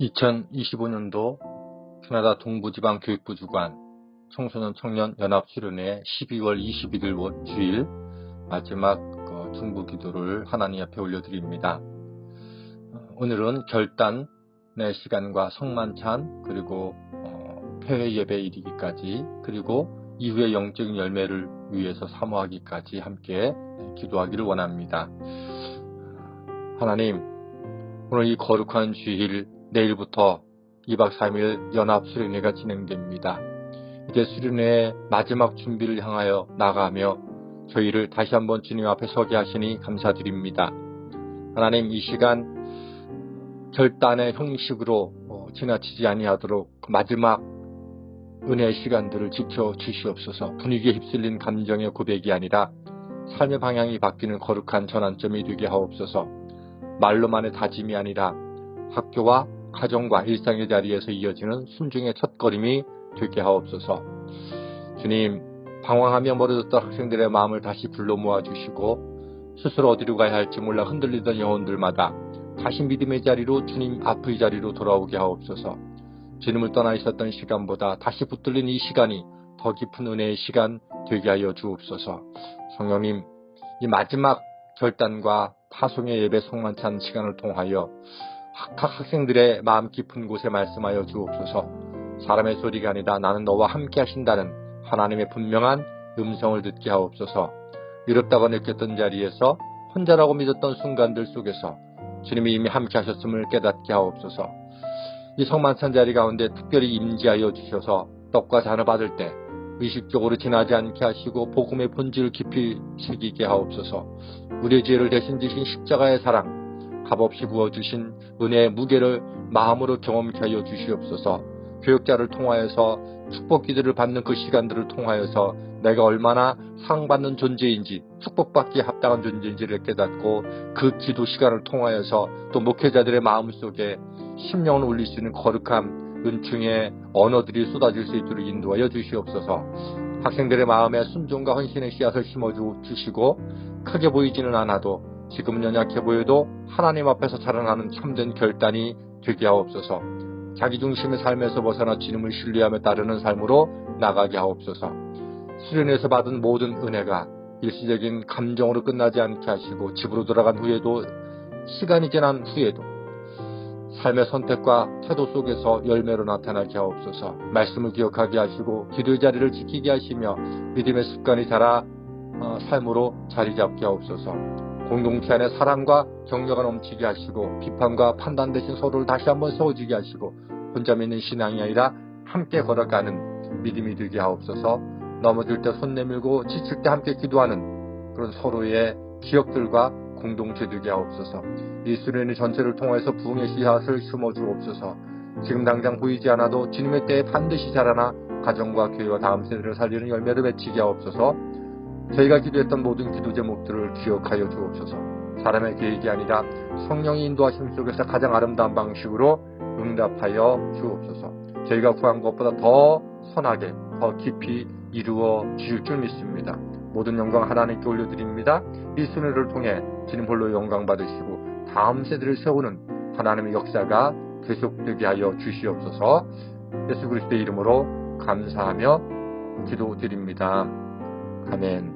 2025년도 캐나다 동부지방교육부 주관 청소년 청년 연합 수련회 12월 21일 주일 마지막 그 중부 기도를 하나님 앞에 올려드립니다. 어, 오늘은 결단의 시간과 성만찬 그리고 어, 폐회 예배 이르기까지 그리고 이후의 영적인 열매를 위해서 사모하기까지 함께 기도하기를 원합니다. 하나님 오늘 이 거룩한 주일 내일부터 2박 3일 연합 수련회가 진행됩니다. 이제 수련회의 마지막 준비를 향하여 나가며 저희를 다시 한번 주님 앞에 서게 하시니 감사드립니다. 하나님 이 시간 결단의 형식으로 어, 지나치지 아니하도록 그 마지막 은혜의 시간들을 지켜 주시옵소서 분위기에 휩쓸린 감정의 고백이 아니라 삶의 방향이 바뀌는 거룩한 전환점이 되게 하옵소서 말로만의 다짐이 아니라 학교와 가정과 일상의 자리에서 이어지는 순종의 첫걸음이 되게 하옵소서. 주님, 방황하며 멀어졌던 학생들의 마음을 다시 불러 모아주시고 스스로 어디로 가야 할지 몰라 흔들리던 영혼들마다 다시 믿음의 자리로 주님 앞의 자리로 돌아오게 하옵소서. 주님을 떠나 있었던 시간보다 다시 붙들린 이 시간이 더 깊은 은혜의 시간 되게 하여 주옵소서. 성령님, 이 마지막 결단과 파송의 예배 성만찬 시간을 통하여 각 학생들의 마음 깊은 곳에 말씀하여 주옵소서. 사람의 소리가 아니라 나는 너와 함께 하신다는 하나님의 분명한 음성을 듣게 하옵소서. 이롭다고 느꼈던 자리에서 혼자라고 믿었던 순간들 속에서 주님이 이미 함께 하셨음을 깨닫게 하옵소서. 이 성만찬 자리 가운데 특별히 임지하여 주셔서 떡과 잔을 받을 때 의식적으로 지나지 않게 하시고 복음의 본질을 깊이 새기게 하옵소서. 우리의 죄를 대신 지신 십자가의 사랑, 값없이 부어주신 은혜의 무게를 마음으로 경험케 하여 주시옵소서. 교육자를 통하여서 축복 기도를 받는 그 시간들을 통하여서 내가 얼마나 상받는 존재인지 축복받기에 합당한 존재인지를 깨닫고 그 기도 시간을 통하여서 또 목회자들의 마음속에 심령을 울릴 수 있는 거룩한 은총의 언어들이 쏟아질 수 있도록 인도하여 주시옵소서. 학생들의 마음에 순종과 헌신의 씨앗을 심어 주시고 크게 보이지는 않아도 지금은 연약해 보여도 하나님 앞에서 자라나는 참된 결단이 되게 하옵소서. 자기 중심의 삶에서 벗어나 주님을 신뢰하며 따르는 삶으로 나가게 하옵소서. 수련에서 받은 모든 은혜가 일시적인 감정으로 끝나지 않게 하시고 집으로 돌아간 후에도 시간이 지난 후에도 삶의 선택과 태도 속에서 열매로 나타나게 하옵소서. 말씀을 기억하게 하시고 기도의 자리를 지키게 하시며 믿음의 습관이 자라 어, 삶으로 자리 잡게 하옵소서. 공동체 안에 사랑과 격려가 넘치게 하시고 비판과 판단 대신 서로를 다시 한번 세워주게 하시고 혼자 믿는 신앙이 아니라 함께 걸어가는 믿음이 되게 하옵소서. 넘어질 때 손 내밀고 지칠 때 함께 기도하는 그런 서로의 기억들과 공동체 되게 하옵소서. 이 수련의 전체를 통해서 부흥의 씨앗을 심어주옵소서. 지금 당장 보이지 않아도 주님의 때에 반드시 자라나 가정과 교회와 다음 세대를 살리는 열매를 맺히게 하옵소서 저희가 기도했던 모든 기도 제목들을 기억하여 주옵소서. 사람의 계획이 아니라 성령이 인도하심 속에서 가장 아름다운 방식으로 응답하여 주옵소서. 저희가 구한 것보다 더 선하게, 더 깊이 이루어 주실 줄 믿습니다. 모든 영광 하나님께 올려드립니다. 이 순회를 통해 주님 홀로 영광 받으시고 다음 세대를 세우는 하나님의 역사가 계속되게 하여 주시옵소서. 예수 그리스도의 이름으로 감사하며 기도드립니다. 아멘.